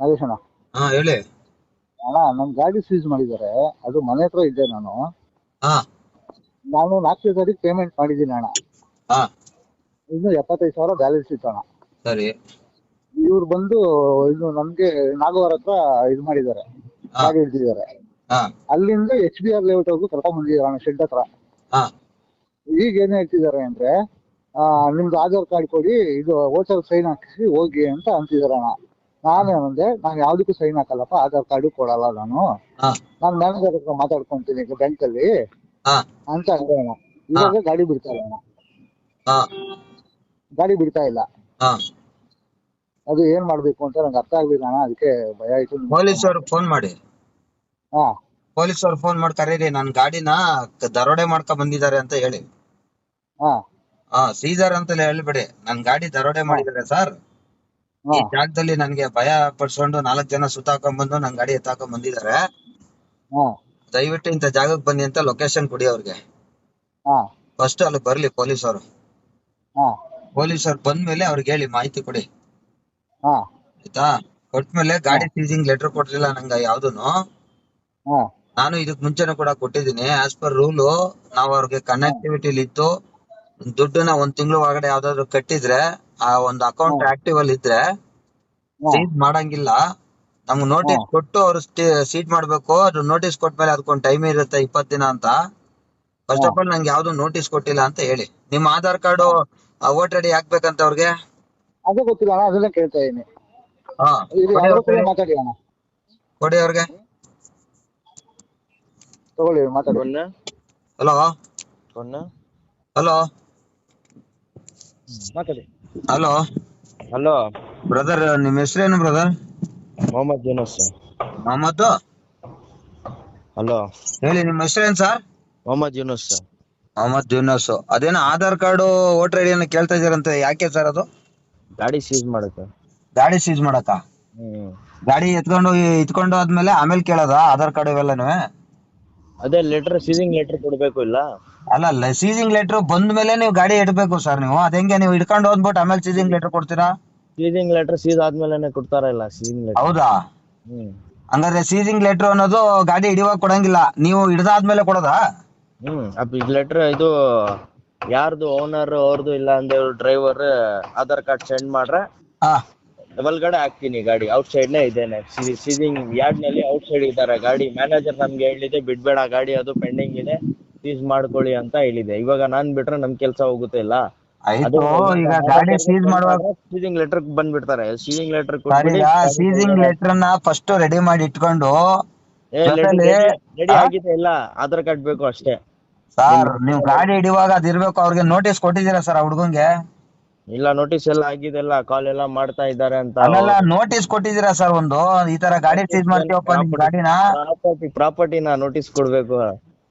ನಾಗೇಶ್ ಅಣ್ಣ ಹಾ ಹೇಳಿ. ಅಣ್ಣ ನಮ್ ಗಾಡಿ ಸೀಸ್ ಮಾಡಿದ್ದಾರೆ ಅದು ಮನೆ ಹತ್ರ ಇದ್ದೆ ನಾನು. ಹಾ. ನಾನು ನಾಲ್ಕನೇ ತಾರೀಕು ಪೇಮೆಂಟ್ ಮಾಡಿದ್ದೀನಿ ಅಣ್ಣ. ಹಾ. ಇನ್ನು ಎಪ್ಪತ್ತೈದು ಸಾವಿರ ಬ್ಯಾಲೆನ್ಸ್ ಇತ್ತು ಅಣ್ಣ. ಸರಿ. ಇವ್ರು ಬಂದು ಇದು ನಮ್ಗೆ ನಾಗವಾರ ಹತ್ರ ಇದು ಮಾಡಿದ್ದಾರೆ. ಹಾ. ಗಾಡಿ ಹಿಡ್ದಿದ್ದಾರೆ. ಹಾ. ಅಲ್ಲಿಂದ ಎಚ್ ಬಿ ಆರ್ ಲೇಔಟ್ ಹೋಗಿ ಕರ್ಕೊಂಡ್ ಬಂದಿದ್ದಾರೆ ಅಣ್ಣ ಶೆಡ್ ಹತ್ರ. ಹಾ. ಈಗ ಏನ್ ಹೇಳ್ತಿದ್ದಾರೆ ಅಂದ್ರೆ ಆ, ನಿಮ್ದು ಆಧಾರ್ ಕಾರ್ಡ್ ಕೊಡಿ ಇದು ಹೋಟೆಲ್ ಸೈನ್ ಹಾಕಿಸಿ ಹೋಗಿ ಅಂತ ಅಂತಿದಾರೆ ಅಣ್ಣ. ನಾನು ಏನಂದೆ ನಾನು ಯಾವ್ದಕ್ಕೂ ಸೈನ್ ಹಾಕಲ್ಲಪ್ಪ ಆಧಾರ್ ಕಾರ್ಡು ಕೊಡಲ್ಲ ನಾನು. ನಾನು ಮ್ಯಾನೇಜರ್ ಹತ್ರ ಮಾತಾಡ್ಕೊಂತೀನಿ ಈಗ ಬ್ಯಾಂಕ್ ಅಲ್ಲಿ. ಅಂತ ಅಂದೆ ಅಣ್ಣ ಇವಾಗ ಗಾಡಿ ಬಿಡ್ತಾ ಇಲ್ಲ ಗಾಡಿ ಬಿಡ್ತಾ ಇಲ್ಲ. ಅದು ಏನ್ ಮಾಡ್ಬೇಕು ಅಂತ ನಂಗೆ ಅರ್ಥ ಆಗ್ಲಿಲ್ಲ ಅಣ್ಣ ಅದಕ್ಕೆ ಭಯ ಆಯ್ತು. ಪೊಲೀಸ್ ಅವ್ರಿಗೆ ಫೋನ್ ಮಾಡಿ. ಹಾ. ಪೊಲೀಸ್ ಅವ್ರು ಫೋನ್ ಮಾಡಿ ಕರೀರಿ ನನ್ನ ಗಾಡಿನ ಕ- ದರೋಡೆ ಮಾಡ್ಕೊ ಬಂದಿದ್ದಾರೆ ಅಂತ ಹೇಳಿ. ಹಾ. ಹಾ ಸೀಜರ್ ಅಂತ ಹೇಳ್ಬೇಡಿ ನನ್ ಗಾಡಿ ದರೋಡೆ ಮಾಡಿದ್ದಾರೆ ಸರ್. ಈ ಜಾಗದಲ್ಲಿ ನನ್ಗೆ ಭಯ ಪಡ್ಸ್ಕೊಂಡು ನಾಲ್ಕು ಜನ ಸುತ್ತಾಕೊಂಡ್ ಬಂದು ನನ್ ಗಾಡಿ ಎತ್ತಾಕೊಂಡ್ ಬಂದಿದ್ದಾರೆ ದಯವಿಟ್ಟು ಇಂತ ಜಾಗಕ್ಕೆ ಬನ್ನಿ ಅಂತ ಲೊಕೇಶನ್ ಕೊಡಿ ಅವ್ರಿಗೆ. ಫಸ್ಟ್ ಅಲ್ಲಿ ಬರ್ಲಿ ಪೊಲೀಸ್ ಅವರು ಹಾ. ಪೊಲೀಸ್ ಅವ್ರು ಬಂದ್ಮೇಲೆ ಅವ್ರಿಗೆ ಹೇಳಿ ಮಾಹಿತಿ ಕೊಡಿ. ಆಯ್ತಾ? ಕೊಟ್ಮೇಲೆ ಗಾಡಿ ಸೀಸಿಂಗ್ ಲೆಟರ್ ಕೊಟ್ಟಿಲ್ಲ ನಂಗೆ ಯಾವ್ದೂನು. ನಾನು ಇದಕ್ ಮುಂಚೆನೂ ಕೂಡ ಕೊಟ್ಟಿದ್ದೀನಿ. ಆಸ್ ಪರ್ ರೂಲು ನಾವ್ ಅವ್ರಿಗೆ ಕನೆಕ್ಟಿವಿಟಿಲಿ ಇತ್ತು. ದುಡ್ಡನ್ನ ಒಂದ್ ತಿಂಗಳು ಒಳಗಡೆ ಯಾವ್ದಾದ್ರು ಕಟ್ಟಿದ್ರೆ ಆ ಒಂದು ಅಕೌಂಟ್ ಆಕ್ಟಿವ್ ಅಲ್ಲಿ ಇದ್ರೆ ಸೀಟ್ ಮಾಡಂಗಿಲ್ಲ. ನಮ್ಗ್ ನೋಟಿಸ್ ಕೊಟ್ಟು ಅವ್ರು ಸೀಟ್ ಮಾಡ್ಬೇಕು. ಅದು ನೋಟಿಸ್ ಕೊಟ್ಮೇಲೆ ಅದಕ್ಕೊಂದ್ ಟೈಮ್ ಇರುತ್ತೆ ಇಪ್ಪತ್ ದಿನ ಅಂತ. ಫಸ್ಟ್ ಆಫ್ ಆಲ್ ನಂಗೆ ಯಾವ್ದು ನೋಟಿಸ್ ಕೊಟ್ಟಿಲ್ಲ ಅಂತ ಹೇಳಿ. ನಿಮ್ ಆಧಾರ್ ಕಾರ್ಡ್ ವೋಟರ್ ಐಡಿ ಹಾಕ್ಬೇಕಂತ ಅವ್ರಿಗೆ? ಅದು ಗೊತ್ತಿಲ್ಲ ಅಣ್ಣ ಅದನ್ನೇ ಕೇಳ್ತಾ ಇದೀನಿ ಹಾ. ಕೊಡಿ. ಹತ್ರ ಮಾತಾಡಿ ಅಣ್ಣ. ಕೊಡಿ ಅವ್ರಿಗೆ. ತಗೊಳ್ಳಿ ಮಾತಾಡಿ. ಹಲೋ ಹಲೋ ಮಾತಾಡಿ. ಹಲೋ ಹಲೋ ಬ್ರದರ್ ನಿಮ್ ಹೆಸರೇನು ಬ್ರದರ್ ಮೊಹಮ್ಮದ್ ಯೂನಸ್ ಮೊಹಮ್ಮದ್ ಹಲೋ ಹೇಳಿ ನಿಮ್ ಹೆಸರೇನು ಸರ್ ಮೊಹಮ್ಮದ್ ಯೂನಸ್ ಮೊಹಮ್ಮದ್ ಯೂನಸ್ ಅದೇನ ಆಧಾರ್ ಕಾರ್ಡ್ ವೋಟರ್ ಐಡಿ ಅನ್ನ ಕೇಳ್ತಾ ಇದೀರಂತೆ ಯಾಕೆ ಸರ್ ಅದು? ಗಾಡಿ ಸೀಸ್ ಮಾಡಕ ಗಾಡಿ ಸೀಸ್ ಮಾಡಕ ಗಾಡಿ ಎತ್ಕೊಂಡು ಇತ್ಕೊಂಡು ಆದ್ಮೇಲೆ ಆಮೇಲೆ ಕೇಳೋದಾ ಆಧಾರ್ ಕಾರ್ಡ್ ಇವೆಲ್ಲನೂ? ಅದೇ ಲೆಟರ್ ಸೀಸಿಂಗ್ ಲೆಟರ್ ಕೊಡ್ಬೇಕು ಇಲ್ಲ? ಅಲ್ಲ ಸೀಸಿಂಗ್ ಲೆಟರ್ ಬಂದ ಮೇಲೆ ನೀವು ಗಾಡಿ ಇಡಬೇಕು ಸರ್ ನೀವು. ಅದಂಗೆ ನೀವು ಇಟ್ಕೊಂಡು ಹೋದ್ಬಿಟ್ಟು ಆಮೇಲೆ ಸೀಸಿಂಗ್ ಲೆಟರ್ ಕೊಡ್ತೀರಾ? ಸೀಸಿಂಗ್ ಲೆಟರ್ ಸೀಸ್ ಆದ್ಮೇಲೆ ಕೊಡ್ತಾರ ಇಲ್ಲ ಸೀಸಿಂಗ್ ಲೆಟರ್ ಹೌದಾ? ಹ್ಮ್. ಹಂಗಾದ್ರೆ ಸೀಸಿಂಗ್ ಲೆಟರ್ ಅನ್ನೋದು ಗಾಡಿ ಹಿಡಿಯುವಾಗ ಕೊಡಂಗಿಲ್ಲ. ನೀವು ಹಿಡ್ದಾದ್ಮೇಲೆ ಕೊಡೋದಾ? ಹ್ಮ್ ಅಪ್ಪ ಲೆಟರ್ ಇದು ಯಾರ್ದು ಓನರ್ ಅವ್ರದ್ದು ಇಲ್ಲ ಅಂದ್ರೆ ಡ್ರೈವರ್ ಆಧಾರ್ ಕಾರ್ಡ್ ಸೆಂಡ್ ಮಾಡ್ರೆ ಹಾ. ಒಳಗಡೆ ಹಾಕ್ತೀನಿ ಗಾಡಿ. ಔಟ್ ಸೈಡ್ ನೇ ಇದೇನೆ ಸೀಸಿಂಗ್ ಯಾರ್ಡ್ನಲ್ಲಿ ಔಟ್ ಸೈಡ್ ಇದ್ದಾರೆ ಗಾಡಿ. ಮ್ಯಾನೇಜರ್ ನಮ್ಗೆ ಹೇಳಿದೆ ಬಿಡ್ಬೇಡ ಗಾಡಿ ಅದು ಪೆಂಡಿಂಗ್ ಇದೆ. ಸೀಸ್ ಮಾಡ್ಕೊಳ್ಳಿ ಅಂತ ಹೇಳಿದೆ. ಇವಾಗ ನಾನ್ ಬಿಟ್ರೆ ನಮ್ ಕೆಲ್ಸ ಹೋಗುತ್ತೆ ಇಲ್ಲ ಆಯ್ತು ಈಗ ಗಾಡಿ ಸೀಸ್ ಮಾಡುವಾಗ ಸೀಸಿಂಗ್ ಲೆಟರ್ ಬಂದ್ಬಿಡ್ತಾರೆ. ಸೀಸಿಂಗ್ ಲೆಟರ್ ಸೀಸಿಂಗ್ ಲೆಟರ್ನ ಫಸ್ಟ್ ರೆಡಿ ಮಾಡಿ ಇಟ್ಕೊಂಡು ರೆಡಿ ಆಗಿದೆ ಇಲ್ಲ ಆಧಾರ್ ಕಾರ್ಡ್ ಬೇಕು ಅಷ್ಟೇ. ಸರ್ ನೀವು ಗಾಡಿ ಹಿಡಿಯುವಾಗ ಅದಿರ್ಬೇಕು ಅವ್ರಿಗೆ ನೋಟಿಸ್ ಕೊಟ್ಟಿದ್ದೀರಾ ಸರ್ ಆ ಹುಡ್ಗಂಗೆ? ಇಲ್ಲ ನೋಟಿಸ್ ಎಲ್ಲ ಆಗಿದೆ ಎಲ್ಲ ಕಾಲ್ ಎಲ್ಲ ಮಾಡ್ತಾ ಇದ್ದಾರೆ ಅಂತ ಅಲ್ಲೆಲ್ಲ ನೋಟಿಸ್ ಕೊಟ್ಟಿದ್ದೀರಾ ಸರ್ ಒಂದು? ಈ ತರ ಗಾಡಿ ಸೀಸ್ ಮಾಡ್ತೀವಪ್ಪ ನಿಮ್ ಗಾಡಿನ? ಪ್ರಾಪರ್ಟಿ ಪ್ರಾಪರ್ಟಿನ ನೋಟಿಸ್ ಕೊಡ್ಬೇಕು.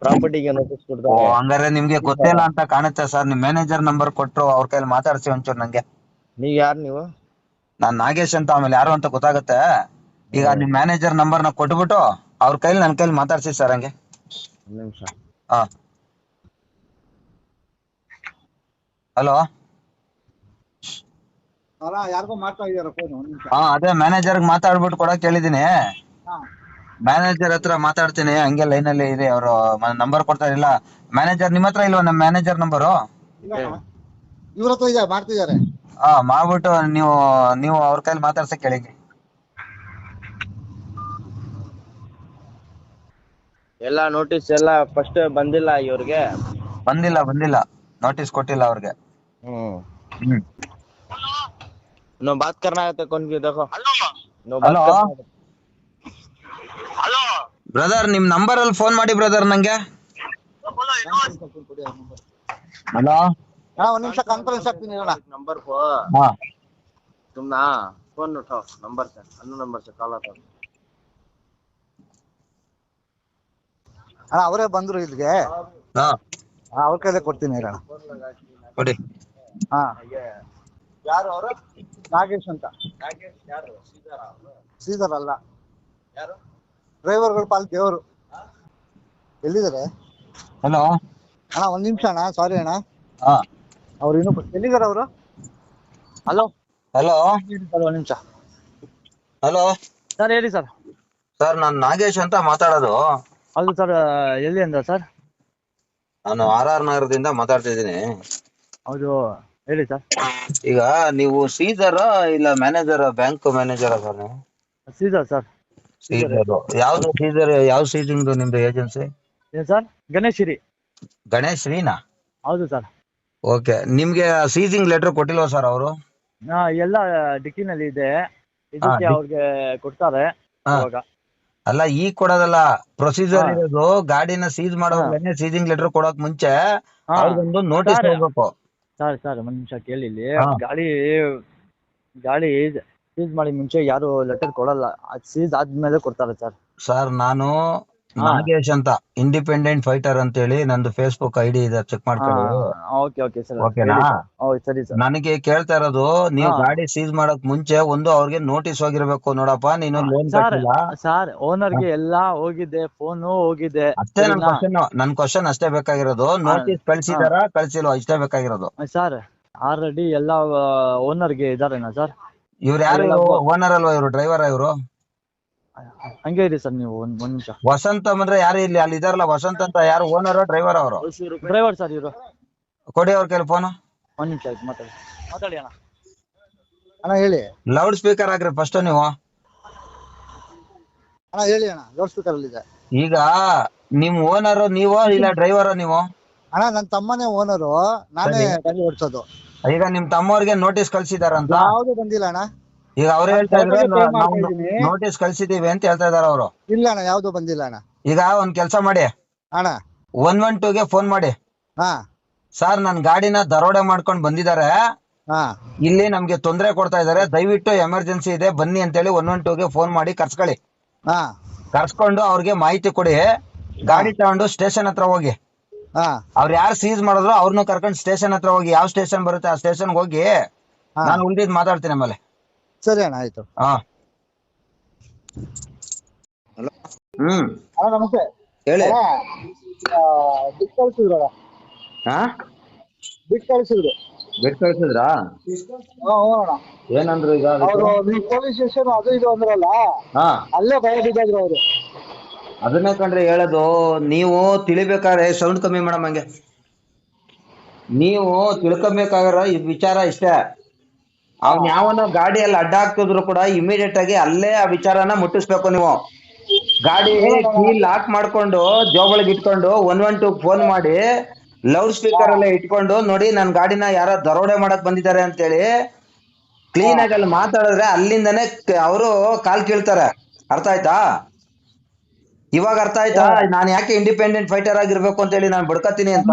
ಪ್ರಾಪರ್ಟಿಗೆ ನೋಟಿಸ್ ಓ ಕೊಡ್ತಾರೆ. ಹಂಗಾರೆ ನಿಮ್ಗೆ ಗೊತ್ತಿಲ್ಲ ಅಂತ ಕಾಣುತ್ತೆ ಸರ್. ನಿಮ್ ಮ್ಯಾನೇಜರ್ ನಂಬರ್ ಕೊಟ್ರು ಅವ್ರ ಕೈಲಿ ಮಾತಾಡ್ಸಿ ಒಂಚೂರು ನಂಗೆ. ನೀವ್ ಯಾರು ನೀವು? ನಾನ್ ನಾಗೇಶ್ ಅಂತ ಆಮೇಲೆ ಯಾರು ಅಂತ ಗೊತ್ತಾಗುತ್ತೆ. ಈಗ ನಿಮ್ ಮ್ಯಾನೇಜರ್ ನಂಬರ್ನ ಕೊಟ್ಬಿಟ್ಟು ಅವ್ರ ಕೈಲಿ ನನ್ ಕೈಲಿ ಮಾತಾಡ್ಸಿ ಸರ್ ಹಂಗೆ. ಒಂದ್ ನಿಮಿಷ. ಹಾ. ಹಲೋ. ಅಲ್ಲ ಯಾರಿಗೋ ಮಾಡ್ತಾ ಇದಾರೆ ಫೋನ್? ಒಂದ್ ನಿಮಿಷ. ಹಾ ಅದೇ ಮ್ಯಾನೇಜರ್ ಮಾತಾಡ್ಬಿಟ್ಟು ಕೊಡಕ್ ಹೇಳಿದೀನಿ ಮ್ಯಾನೇಜರ್ ಹತ್ರ ಮಾತಾಡ್ತೀನಿ ಹಂಗೆ ಲೈನ್ ಅಲ್ಲಿ ಇದೆ ಅವರು ನಂಬರ್ ಕೊಡ್ತಾ ಇಲ್ಲ ಮ್ಯಾನೇಜರ್ ನಿಮ್ ಹತ್ರ ಇಲ್ವಾ ನಮ್ ಮ್ಯಾನೇಜರ್ ನಂಬರು ಇಲ್ಲ ಇವ್ರ ಹತ್ರ ಇದೆ ಮಾಡ್ತಿದ್ದಾರೆ ಹಾ ಮಾಡ್ಬಿಟ್ಟು ನೀವು ನೀವು ಅವ್ರ ಕೈಲಿ ಮಾತಾಡ್ಸಕ್ ಕೇಳಿ ಎಲ್ಲ ನೋಟಿಸ್ ಎಲ್ಲ ಫಸ್ಟ್ ಬಂದಿಲ್ಲ ಇವ್ರಿಗೆ ಬಂದಿಲ್ಲ ಬಂದಿಲ್ಲ ನೋಟಿಸ್ ಕೊಟ್ಟಿಲ್ಲ ಅವ್ರಿಗೆ ಹ್ಮ್ ಹ್ಮ್ नो बात करना है तो कौन की देखो नो Hello? हेलो ಬ್ರದರ್ ನಿಮ್ ನಂಬರ್ ಅಲ್ಲಿ ಫೋನ್ ಮಾಡಿ ಬ್ರದರ್ ನಂಗೆ. ಹಲೋ ಒಂದ್ ನಿಮಿಷ ಕಾನ್ಫರೆನ್ಸ್ ಹಾಕ್ತೀನಿ ಅಣ್ಣ. ನಂಬರ್ ಹಾ. ತುಮ್ನಾ ಫೋನ್ ನೋಟೋ ನಂಬರ್ ಸರ್ ನಂಬರ್ ಕಾಲ್ ಆತ ಅಣ್ಣ ಅವರೇ ಬಂದ್ರು ಇಲ್ಲಿಗೆ. ಹಾ. ಅವ್ರ ಕೈಲೇ ಕೊಡ್ತೀನಿ ಅಣ್ಣ ಕೊಡಿ. ಹಾ. ಯಾರು ಅವರು? ನಾಗೇಶ್ ಅಂತ. ನಾಗೇಶ್ ಯಾರು? ಶ್ರೀಧರ್ ಅಲ್ಲ. ಯಾರು? ಡ್ರೈವರ್ಗಳು ಪಾಲ್ ದೇವರು. ಎಲ್ಲಿದ್ದಾರೆ? ಹಲೋ ಅಣ್ಣ ಒಂದ್ ನಿಮಿಷ ಅಣ್ಣ ಸಾರಿ ಅಣ್ಣ. ಹಾ. ಅವ್ರು ಇನ್ನೂ ಎಲ್ಲಿದ್ದಾರೆ ಅವರು? ಹಲೋ ಹಲೋ ಒಂದ್ ನಿಮಿಷ. ಹಲೋ ಸರ್ ಹೇಳಿ ಸರ್. ಸರ್ ನಾನು ನಾಗೇಶ್ ಅಂತ ಮಾತಾಡೋದು. ಹೌದು ಸರ್ ಎಲ್ಲಿ ಅಂದ ಸರ್? ನಾನು ಆರ್ ಆರ್ ನಗರದಿಂದ ಮಾತಾಡ್ತಿದ್ದೀನಿ ಹೌದು ಹೇಳಿ ಸರ್. ಈಗ ನೀವು ಸೀಸರ್ ಇಲ್ಲ ಮ್ಯಾನೇಜರ್ ಬ್ಯಾಂಕ್ ಮ್ಯಾನೇಜರ್ ಸರ್ ನೀವು? Seizer sir. ಯಾವ್ದು ಸೀಸರ್ ಯಾವ ಸೀಸಿಂಗ್ ನಿಮ್ದು ಏಜೆನ್ಸಿ ಏನು ಸರ್ ಗಣೇಶಿರಿ. ಗಣೇಶ್ ಶ್ರೀನಾ? ಹೌದು ಸರ್ ಓಕೆ ನಿಮ್ಗೆ ಸೀಸಿಂಗ್ ಲೆಟರ್ ಕೊಟ್ಟಿಲ್ವಾ ಸರ್ ಅವರು? ಹಾ ಎಲ್ಲ ಡಿಕ್ಕಿನಲ್ಲಿ ಇದೆ. ಇದಕ್ಕೆ ಅವ್ರಿಗೆ ಕೊಡ್ತಾರೆ ಹಾ. ಅವಾಗ ಅಲ್ಲ ಈಗ ಕೊಡೋದಲ್ಲ ಪ್ರೊಸೀಜರ್ ಹಾ. ಇರೋದು ಗಾಡಿನ ಸೀಸ್ ಮಾಡೋದ್ರೇನೆ ಸೀಸಿಂಗ್ ಲೆಟರ್ ಕೊಡೋಕ್ ಮುಂಚೆ ಹಾ. ಅವ್ರಿಗೊಂದು ನೋಟಿಸ್ ಸರ್. ಹೋಗ್ಬೇಕು ಸರ್ ಸರ್ ಒಂದ್ ನಿಮಿಷ ಕೇಳಿ ಇಲ್ಲಿ ಹಾ. ಗಾಡಿ ಗಾಡಿ ಸೀಸ್ ಮಾಡಿ ಮುಂಚೆ ಯಾರು ಲೆಟರ್ ಕೊಡಲ್ಲ. ಸೀಸ್ ಆದ್ಮೇಲೆ ಕೊಡ್ತಾರೆ ಸರ್ ಸರ್ ನಾನು. ನಾಗೇಶ್ ಅಂತ ಇಂಡಿಪೆಂಡೆಂಟ್ ಫೈಟರ್ ಅಂತ ಹೇಳಿ ನಂದು ಫೇಸ್ಬುಕ್ ಐಡಿ ಇದೆ ಚೆಕ್ ಮಾಡ್ಕೊಳ್ಳಿ. ಓಕೆ ಓಕೆ ಸರ್ ಓಕೆನಾ? ಹೌದು ಸರಿ ಸರ್ ನನಗೆ ಕೇಳ್ತಾ ಇರೋದು ನೀವು ಗಾಡಿ ಸೀಸ್ ಮಾಡಕ್ ಮುಂಚೆ ಒಂದು ಅವ್ರಿಗೆ ನೋಟಿಸ್ ಹೋಗಿರ್ಬೇಕು ನೋಡಪ್ಪ ನೀನು ಲೋನ್ ಸರ್ ಕಟ್ಟಿಲ್ಲ. ಸರ್ ಓನರ್ಗೆ ಎಲ್ಲಾ ಹೋಗಿದೆ ಫೋನು ಹೋಗಿದೆ ಅಷ್ಟೇ ನನ್? ಕ್ವಶನ್ ನನ್ ಕ್ವಶನ್ ಅಷ್ಟೇ ಬೇಕಾಗಿರೋದು. ನೋಟಿಸ್ ಕಳ್ಸಿದಾರ ಕಳ್ಸಿಲ್ವಾ? ಇಷ್ಟೇ ಬೇಕಾಗಿರೋದು. ಸರ್ ಆಲ್ರೆಡಿ ಎಲ್ಲ ಓನರ್ಗೆ ಇದಾರೇನಾ ಸರ್ ಇವ್ರು ಯಾರು ಓನರ್ ಅಲ್ವಾ ಇವರು? ಡ್ರೈವರ್ ಇವರು? ಹಂಗೆ ಇರಿ ಸರ್ ನೀವು ಒಂದ್ ಒಂದ್ ನಿಮಿಷ. ವಸಂತ ಅಂದ್ರೆ ಯಾರು ಇಲ್ಲಿ? ಅಲ್ಲಿ ಇದಾರಲ್ಲ ವಸಂತ ಅಂತ ಯಾರು ಓನರ್ ಡ್ರೈವರ್ ಅವರು? ಡ್ರೈವರ್ ಸರ್ ಇವರು. ಕೊಡಿ ಅವ್ರ ಕೈಲಿ ಫೋನ್ ಒಂದ್ ನಿಮಿಷ ಆಯ್ತು ಮಾತಾಡಿ. ಮಾತಾಡಿ ಅಣ್ಣ. ಅಣ್ಣ ಹೇಳಿ. ಲೌಡ್ ಸ್ಪೀಕರ್ ಹಾಕ್ರಿ ಫಸ್ಟ್ ನೀವು. ಅಣ್ಣ ಹೇಳಿ ಅಣ್ಣ. ಲೌಡ್ ಸ್ಪೀಕರ್ ಅಲ್ಲಿ ಇದೆ. ಈಗ ನಿಮ್ ಓನರ್ ನೀವು ಇಲ್ಲ ಡ್ರೈವರ್ ನೀವು? ಅಣ್ಣ ನನ್ನ ತಮ್ಮನೇ ಓನರು ನಾನೇ. ಗಾಡಿ ಓಡಿಸೋದು. ಈಗ ನಿಮ್ ತಮ್ಮವ್ರಿಗೆ ನೋಟಿಸ್ ಕಳ್ಸಿದಾರಂತ? ಯಾವ್ದು ಬಂದಿಲ್ಲ ಅಣ್ಣ. ಈಗ ಅವ್ರು ಹೇಳ್ತಾ ಇದ್ರು ಅವ್ರಿಗೆ pay ನಾವು ಮಾಡ್ತಾ ಇದೀನಿ. ನೋಟಿಸ್ ಕಳ್ಸಿದೀವಿ ಅಂತ ಹೇಳ್ತಾ ಇದಾರೆ ಅವರು. ಇಲ್ಲ ಅಣ್ಣ ಯಾವ್ದು ಬಂದಿಲ್ಲ ಅಣ್ಣ. ಈಗ ಒಂದ್ ಕೆಲ್ಸ ಮಾಡಿ. ಅಣ್ಣ. ಒನ್ ಒನ್ ಟೂಗೆ ಫೋನ್ ಮಾಡಿ. ಹಾ. ಸರ್ ನನ್ ಗಾಡಿನ ದರೋಡೆ ಮಾಡ್ಕೊಂಡ್ ಬಂದಿದ್ದಾರೆ. ಹಾ. ಇಲ್ಲಿ ನಮ್ಗೆ ತೊಂದರೆ ಕೊಡ್ತಾ ಇದಾರೆ ದಯವಿಟ್ಟು ಎಮರ್ಜೆನ್ಸಿ ಇದೆ ಬನ್ನಿ ಅಂತೇಳಿ ಒನ್ ಒನ್ ಟೂಗೆ ಫೋನ್ ಮಾಡಿ ಕರ್ಸ್ಕೊಳ್ಳಿ. ಹಾ. ಕರ್ಸ್ಕೊಂಡು ಅವ್ರಿಗೆ ಮಾಹಿತಿ ಕೊಡಿ. ಗಾಡಿ ತಗೊಂಡು ಸ್ಟೇಷನ್ ಹತ್ರ ಹೋಗಿ. ಅವ್ರು ಯಾರು ಸೀಸ್ ಮಾಡಿದ್ರು ಅವ್ರನ್ನ ಕರ್ಕೊಂಡು ಸ್ಟೇಷನ್ ಹತ್ರ ಹೋಗಿ ಯಾವ ಸ್ಟೇಷನ್ ಬರುತ್ತೆ ಆ ಸ್ಟೇಷನ್ ಹೋಗಿ ಹಾ. ನಾನು ಉಳಿದಿದ್ ಮಾತಾಡ್ತೀನಿ ಆಮೇಲೆ. ಸರಿ ಅಣ್ಣ ಆಯ್ತು. ಹಾ. ಹ್ಮ್. ಅಣ್ಣ ನಮಸ್ತೆ. ಹೇಳಿ. ಬಿಟ್ ಕಳ್ಸಿದ್ರು ಅಣ್ಣ ಹಾ? ಬಿಟ್ ಕಳ್ಸಿದ್ರು. ಬಿಟ್ ಕಳ್ಸಿದ್ರಾ? ಹಾ ಹ್ಞೂ ಅಣ್ಣ. ಏನಂದ್ರು ಈಗ ಅವರು ನೀವು ಪೊಲೀಸ್ ಸ್ಟೇಷನ್ ಅದು ಇದು ಅಂದ್ರಲ್ಲ ಹಾ. ಅಲ್ಲೇ ಭಯ ಅವ್ರು ಅವರು. ಅದನ್ನೇ ಕಂಡ್ರೆ ಹೇಳೋದು ನೀವು ತಿಳಿಬೇಕಾದ್ರೆ ಸೌಂಡ್ ಕಮ್ಮಿ ಮಾಡಮ್ ಹಂಗೆ. ನೀವು ತಿಳ್ಕೊಬೇಕಾಗಿರೋ ಈ ವಿಚಾರ ಇಷ್ಟೇ. ಅವ್ನ ಯಾವನ ಗಾಡಿಯಲ್ಲಿ ಅಡ್ಡ ಹಾಕ್ತಿದ್ರು ಕೂಡ ಇಮಿಡಿಯೇಟ್ ಆಗಿ ಅಲ್ಲೇ ಆ ವಿಚಾರನ ಮುಟ್ಟಿಸ್ಬೇಕು ನೀವು. ಗಾಡಿ ಕೀ ಲಾಕ್ ಮಾಡ್ಕೊಂಡು ಜೋಬಳಿಗೆ ಇಟ್ಕೊಂಡು ಒನ್ ಒನ್ ಟೂ ಫೋನ್ ಮಾಡಿ ಲೌಡ್ ಸ್ಪೀಕರ್ ಅಲ್ಲೇ ಇಟ್ಕೊಂಡು ನೋಡಿ ನನ್ ಗಾಡಿನ ಯಾರೋ ದರೋಡೆ ಮಾಡಕ್ ಬಂದಿದ್ದಾರೆ ಅಂತೇಳಿ ಕ್ಲೀನ್ ಆಗಿ ಅಲ್ಲಿ ಮಾತಾಡಿದ್ರೆ ಅಲ್ಲಿಂದನೇ ಅವರು ಕಾಲ್ ಕೀಳ್ತಾರೆ. ಅರ್ಥ ಆಯ್ತಾ? ಇವಾಗ ಅರ್ಥ ಆಯ್ತಾ? ನಾನು ಯಾಕೆ ಇಂಡಿಪೆಂಡೆಂಟ್ ಫೈಟರ್ ಆಗಿರ್ಬೇಕು ಅಂತ ಹೇಳಿ ನಾನು ಬಡ್ಕತೀನಿ ಅಂತ?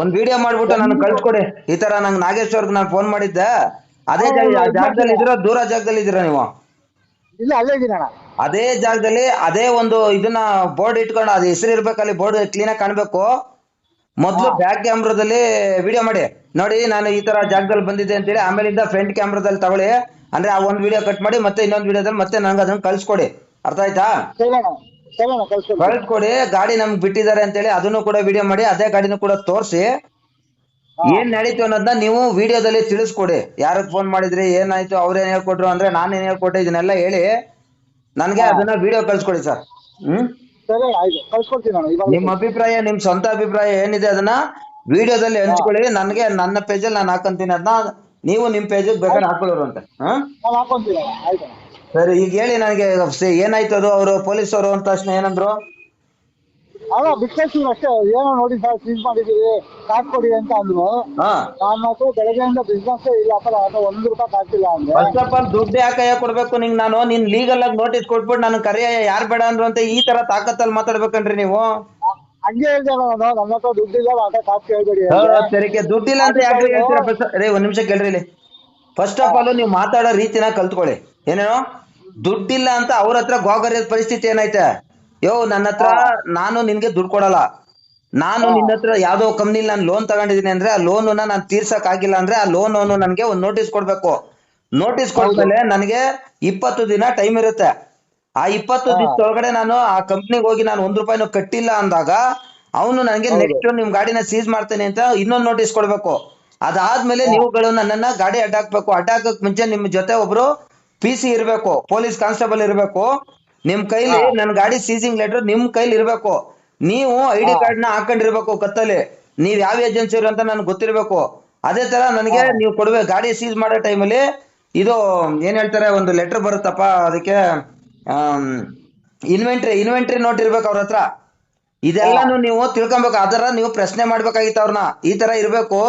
ಒಂದ್ ವಿಡಿಯೋ ಮಾಡ್ಬಿಟ್ಟು ನಾನು ಕಳ್ಸ್ಕೊಡಿ. ಈ ತರ ನಂಗೆ ನಾಗೇಶ್ವರ್ಗೆ ನಾನು ಫೋನ್ ಮಾಡಿದ್ದೆ. ಅದೇ ಜಾಗ ಜಾಗದಲ್ಲಿ ಇದ್ದೀರಾ ದೂರ ಜಾಗದಲ್ಲಿ ಇದ್ದೀರಾ ನೀವು? ಇಲ್ಲ ಅಲ್ಲೇ ಇದೀನಿ ಅದೇ ಜಾಗದಲ್ಲಿ ಅದೇ ಒಂದು ಇದನ್ನ ಬೋರ್ಡ್ ಇಟ್ಕೊಂಡು ಅದು ಹೆಸರು ಇರ್ಬೇಕು ಅಲ್ಲಿ ಬೋರ್ಡ್ ಕ್ಲೀನ್ ಆಗಿ ಕಾಣ್ಬೇಕು. ಮೊದ್ಲು ಬ್ಯಾಕ್ ಕ್ಯಾಮ್ರಾದಲ್ಲಿ ವಿಡಿಯೋ ಮಾಡಿ. ನೋಡಿ ನಾನು ಈ ತರ ಜಾಗದಲ್ಲಿ ಬಂದಿದ್ದೆ ಅಂತೇಳಿ ಆಮೇಲಿಂದ ಫ್ರಂಟ್ ಕ್ಯಾಮ್ರಾದಲ್ಲಿ ತಗೊಳ್ಳಿ. ಅಂದ್ರೆ ಆ ಒಂದ್ ವಿಡಿಯೋ ಕಟ್ ಮಾಡಿ ಮತ್ತೆ ಇನ್ನೊಂದ್ ವಿಡಿಯೋದಲ್ಲಿ ಮತ್ತೆ ನಂಗೆ ಅದನ್ನ ಕಳ್ಸ್ಕೊಡಿ. ಅರ್ಥ ಆಯ್ತಾ? ಕಳ್ಸ್ಕೊಡಿ. ಗಾಡಿ ನಮ್ಗೆ ಬಿಟ್ಟಿದ್ದಾರೆ ಅಂತೇಳಿ ಅದನ್ನು ಕೂಡ ವಿಡಿಯೋ ಮಾಡಿ ಅದೇ ಗಾಡಿನೂ ಕೂಡ ತೋರಿಸಿ. ಏನ್ ನಡೀತು ಅನ್ನೋದನ್ನ ನೀವು ವಿಡಿಯೋದಲ್ಲಿ ತಿಳಿಸ್ಕೊಡಿ. ಯಾರಕ್ ಫೋನ್ ಮಾಡಿದ್ರಿ ಏನಾಯ್ತು ಅವ್ರೇನ್ ಹೇಳ್ಕೊಟ್ರು ಅಂದ್ರೆ ನಾನು ಏನ್ ಹೇಳ್ಕೊಟ್ಟೆ ಇದನ್ನೆಲ್ಲ ಹೇಳಿ. ನನ್ಗೆ ಅದನ್ನ ವಿಡಿಯೋ ಕಳ್ಸ್ಕೊಡಿ ಸರ್. ಹ್ಮ್? ನಿಮ್ ಅಭಿಪ್ರಾಯ ನಿಮ್ ಸ್ವಂತ ಅಭಿಪ್ರಾಯ ಏನಿದೆ ಅದನ್ನ ವಿಡಿಯೋದಲ್ಲಿ ಹಂಚ್ಕೊಳ್ಳಿ. ನನ್ಗೆ ನನ್ನ ಪೇಜಲ್ಲಿ ನಾನು ಹಾಕಂತೀನಿ ಅದನ್ನ. ನೀವು ನಿಮ್ ಪೇಜಿಗೆ ಬೇಕಾದ್ರೆ ಹಾಕೊಳ್ಳೋರು ಅಂತ. ಹಾ? ನಾನು ಹಾಕೊಂತೀನಿ. ಅಣ್ಣ ಆಯ್ತು? ಸರಿ ಈಗ ಹೇಳಿ ನನಗೆ ಸ- ಏನಾಯ್ತು ಅದು? ಅವರು ಪೊಲೀಸರು ಅಂತ ತಕ್ಷಣ ಏನಂದ್ರು? ಅಲ್ಲ ಬಿಟ್ಟು ಅಷ್ಟೇ. ಏನೋ ನೋಡಿ ಸರ್ ಸೀಸ್ ಮಾಡಿದೀವಿ ಕಾಸು ಕೊಡಿ ಅಂತ ಅಂದ್ರು. ಹಾ. ಮಾತ್ರ ಹತ್ರ ಬೆಳಗ್ಗೆಯಿಂದ ಬಿಸ್ನೆಸ್ ಇಲ್ಲಪ್ಪ ಅದು ಒಂದ್ ರೂಪಾಯಿ ಕಾಸಿಲ್ಲ ಅಂದ್ರೆ ಫಸ್ಟ್ ಆಫ್ ಆಲ್ ದುಡ್ಡು ಯಾಕೆ ಕೊಡ್ಬೇಕು ನಿಂಗ್ ನಾನು. ನೀನ್ ಲೀಗಲ್ ಆಗಿ ನೋಟಿಸ್ ಕೊಟ್ಬಿಟ್ಟು ನಾನು ಕರೆಯ ಯಾರ್ ಬೇಡ ಅಂದ್ರು ಅಂತ ಈ ತರ ತಾಕತ್ತಲ್ಲಿ ಮಾತಾಡ್ಬೇಕನ್ರಿ ನೀವು. ಹಂಗೆ ಹೇಳ್ದೆ ನಾನು ನನ್ನ ಹತ್ರ ದುಡ್ಡಿಲ್ಲ ಆಟ ಕೇಳ್ಬೇಡಿ ಅಂತ. ಯಾಕೆ ಹೇಳ್ತೀರಾ ಫಸ್ಟ್ ರೇ ಒಂದ್ ನಿಮಿಷ ಕೇಳ್ರಿ ಇಲ್ಲಿ. ಫಸ್ಟ್ ಆಫ್ ಆಲ್ ನೀವು ಮಾತಾಡೋ ರೀತಿನ ಕಲ್ತ್ಕೊಳ್ಳಿ. ಏನೇನೋ? ದುಡ್ಡಿಲ್ಲ ಅಂತ ಅವ್ರ ಹತ್ರ ಗೋಗರ್ಯದ ಪರಿಸ್ಥಿತಿ ಏನೈತೆ? ಯೋ ನನ್ನ ಹತ್ರ ನಾನು ನಿನ್ಗೆ ದುಡ್ಡು ಕೊಡಲ್ಲ. ನಾನು ನಿನ್ನ ಹತ್ರ ಯಾವ್ದೋ ಕಂಪ್ನಿಲಿ ನಾನು ಲೋನ್ ತಗೊಂಡಿದ್ದೀನಿ ಅಂದ್ರೆ ಆ ಲೋನ್ ನಾನು ತೀರ್ಸಕ್ ಆಗಿಲ್ಲ ಅಂದ್ರೆ ಆ ಲೋನ್ ನನ್ಗೆ ಒಂದು ನೋಟಿಸ್ ಕೊಡ್ಬೇಕು. ನೋಟಿಸ್ ಕೊಟ್ಮೇಲೆ ನನಗೆ ಇಪ್ಪತ್ತು ದಿನ ಟೈಮ್ ಇರುತ್ತೆ. ಆ ಇಪ್ಪತ್ತು ದಿವಸದೊಳಗಡೆ ನಾನು ಆ ಕಂಪ್ನಿಗೆ ಹೋಗಿ ನಾನು ಒಂದ್ ರೂಪಾಯಿನೂ ಕಟ್ಟಿಲ್ಲ ಅಂದಾಗ ಅವನು ನನಗೆ ನೆಕ್ಸ್ಟ್ ನಿಮ್ ಗಾಡಿನ ಸೀಸ್ ಮಾಡ್ತೇನೆ ಅಂತ ಇನ್ನೊಂದು ನೋಟಿಸ್ ಕೊಡ್ಬೇಕು. ಅದಾದ್ಮೇಲೆ ನೀವುಗಳು ನನ್ನನ್ನ ಗಾಡಿ ಅಡ್ಡಾಕ್ಬೇಕು. ಅಡ್ಡಾಕಕ್ ಮುಂಚೆ ನಿಮ್ ಜೊತೆ ಒಬ್ರು ಪಿ ಸಿ ಇರ್ಬೇಕು ಪೊಲೀಸ್ ಕಾನ್ಸ್ಟೇಬಲ್ ಇರ್ಬೇಕು. ನಿಮ್ ಕೈಲಿ ನನ್ ಗಾಡಿ ಸೀಸಿಂಗ್ ಲೆಟರ್ ನಿಮ್ ಕೈಲಿ ಇರ್ಬೇಕು. ನೀವು ಐ ಡಿ ಕಾರ್ಡ್ನ ಹಾಕೊಂಡಿರ್ಬೇಕು ಕತ್ತಲ್ಲಿ ನೀವ್ ಯಾವ ಏಜೆನ್ಸಿ ಅಂತ ನನ್ಗೆ ಗೊತ್ತಿರ್ಬೇಕು. ಅದೇ ತರ ನನಗೆ ನೀವು ಕೊಡ್ಬೇಕು ಗಾಡಿ ಸೀಸ್ ಮಾಡೋ ಟೈಮಲ್ಲಿ ಇದು ಏನ್ ಹೇಳ್ತಾರೆ ಒಂದು ಲೆಟರ್ ಬರುತ್ತಪ್ಪ ಅದಕ್ಕೆ ಇನ್ವೆಂಟ್ರಿ ಇನ್ವೆಂಟ್ರಿ ನೋಟ್ ಇರ್ಬೇಕು ಅವ್ರ ಹತ್ರ. ಇದೆಲ್ಲಾನು ನೀವು ತಿಳ್ಕೊಬೇಕು. ಅದರ ನೀವು ಪ್ರಶ್ನೆ ಮಾಡ್ಬೇಕಾಗಿತ್ತು ಅವ್ರನ್ನ ಈ ತರ ಇರ್ಬೇಕು.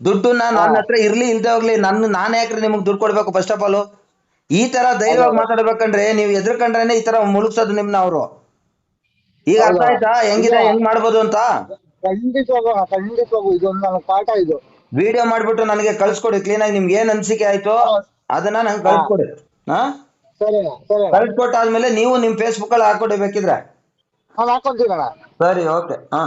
ದುಡ್ಡು ನನ್ನ ಹತ್ರ ಇರ್ಲಿ ಇಲ್ದೇ ಹೋಗ್ಲಿ ನನ್ನ ನಾನ್ ಯಾಕ್ರಿ ನಿಮ್ಗೆ ದುಡ್ಡು ಕೊಡ್ಬೇಕು ಫಸ್ಟ್ ಆಫ್ ಆಲ್ ಈ ತರ ಧೈರ್ಯವಾಗಿ ಮಾತಾಡ್ಬೇಕಂದ್ರೆ ನೀವು ಎದ್ರಕಂಡ್ರೇನೆ ಈ ತರ ಮುಳುಗ್ಸೋದು ನಿಮ್ನ ಅವರು. ಈಗ ಅರ್ಥ ಆಯ್ತಾ? ಹೆಂಗಿದೆ? ಹೆಂಗ್ ಮಾಡ್ಬೋದು ಅಂತ? ಖಂಡಿತವಾಗೂ ಖಂಡಿತವಾಗೂ ಇದೊಂದು ನನ್ನ ಪಾಠ ಇದು. ವಿಡಿಯೋ ಮಾಡ್ಬಿಟ್ಟು ನನಗೆ ಕಳ್ಸ್ಕೊಡಿ. ಕ್ಲೀನ್ ಆಗಿ ನಿಮ್ಗೆ ಏನ್ ಅನ್ಸಿಕೆ ಆಯ್ತು ಅದನ್ನ ನಂಗೆ ಕಳ್ಸ್ಕೊಡಿ. ಹಾ? ಸರಿ ಸರಿ. ಕಳ್ಸ್ಕೊಟ್ಟಾದ್ಮೇಲೆ ನೀವು ನಿಮ್ ಫೇಸ್ಬುಕ್ ಅಲ್ಲಿ ಹಾಕೊಡಿ ಬೇಕಿದ್ರೆ. ನಾನು ಹಾಕೊಂತೀನಣ್ಣ ಸರಿ ಓಕೆ ಹಾ.